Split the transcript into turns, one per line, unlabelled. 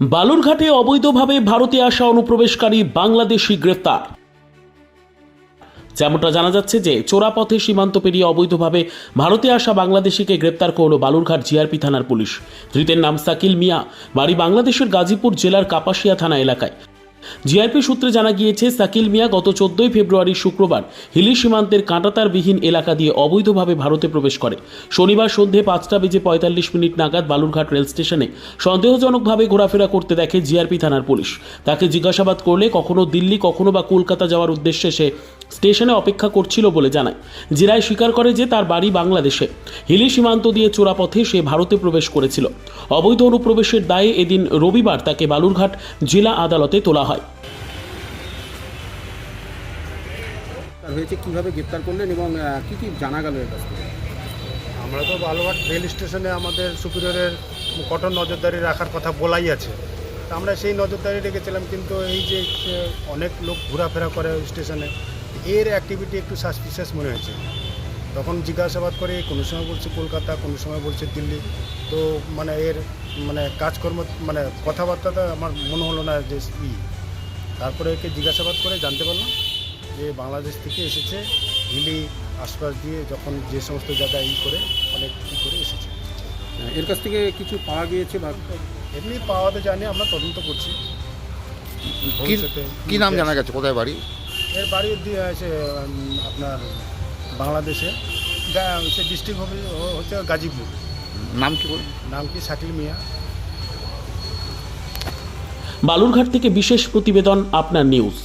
বালুরঘাটে অবৈধভাবে ভারতে আসা অনুপ্রবেশকারী বাংলাদেশি গ্রেফতার। যেমনটা জানা যাচ্ছে যে চোরাপথে সীমান্ত পেরিয়ে অবৈধভাবে ভারতে আসা বাংলাদেশিকে গ্রেপ্তার করল বালুরঘাট জিআরপি থানার পুলিশ। ধৃতের নাম সাকিল মিয়া, বাড়ি বাংলাদেশের গাজীপুর জেলার কাপাসিয়া থানা এলাকায়। জিআরপি সূত্রে জানা গিয়েছে সাকিল মিয়া গত চোদ্দই ফেব্রুয়ারি শুক্রবার হিলি সীমান্তের কাঁটাতারবিহীন এলাকা দিয়ে অবৈধভাবে ভারতে প্রবেশ করে। শনিবার সন্ধে পাঁচটা বেজে পঁয়তাল্লিশ মিনিট নাগাদ বালুরঘাট রেল স্টেশনে সন্দেহজনকভাবে ঘোরাফেরা করতে দেখে জিআরপি থানার পুলিশ। তাকে জিজ্ঞাসাবাদ করলে কখনো দিল্লি, কখনো বা কলকাতা যাওয়ার উদ্দেশ্যে সে স্টেশনে অপেক্ষা করছিল বলে জানায়। জেরায় স্বীকার করে যে তার বাড়ি বাংলাদেশে। হিলি সীমান্ত দিয়ে চোরাপথে সে ভারতে প্রবেশ করেছিল। অবৈধ অনুপ্রবেশের দায়ে এদিন রবিবার তাকে বালুরঘাট জেলা আদালতে তোলা হয়।
হয়েছে কীভাবে গ্রেপ্তার করলেন এবং কি কি জানা গেল এর কাছ থেকে?
আমরা তো বালুঘাট রেল স্টেশনে আমাদের সুপিরিয়রের কঠোর নজরদারি রাখার কথা বলাই আছে। তা আমরা সেই নজরদারি রেখেছিলাম কিন্তু এই যে অনেক লোক ঘোরাফেরা করে স্টেশনে। এর অ্যাক্টিভিটি একটু সাসপিসিয়াস মনে হয়েছে। তখন জিজ্ঞাসাবাদ করে কোনো সময় বলছে কলকাতা কোনো সময় বলছে দিল্লি। তো মানে এর মানে কাজকর্ম মানে কথাবার্তাটা আমার মনে হলো না যে ই। তারপরে একে জিজ্ঞাসাবাদ করে জানতে পারলাম যে বাংলাদেশ থেকে এসেছে। হিলি আশপাশ দিয়ে যখন যে সমস্ত জায়গায় ই করে অনেক ই করে এসেছে।
এর কাছ থেকে কিছু পাওয়া গিয়েছে বা?
এমনি পাওয়াতে জানি আমরা তদন্ত করছি। ভবিষ্যতে
কি নাম জানা গেছে? কোথায় বাড়ি?
এর বাড়ি দিয়ে আছে আপনার বাংলাদেশে। গা- সে ডিস্ট্রিক্ট হবে হচ্ছে গাজীপুর।
নাম কি বল
নাম কি? শাকিল মিয়া।
বালুরঘাট থেকে বিশেষ প্রতিবেদন আপনার নিউজ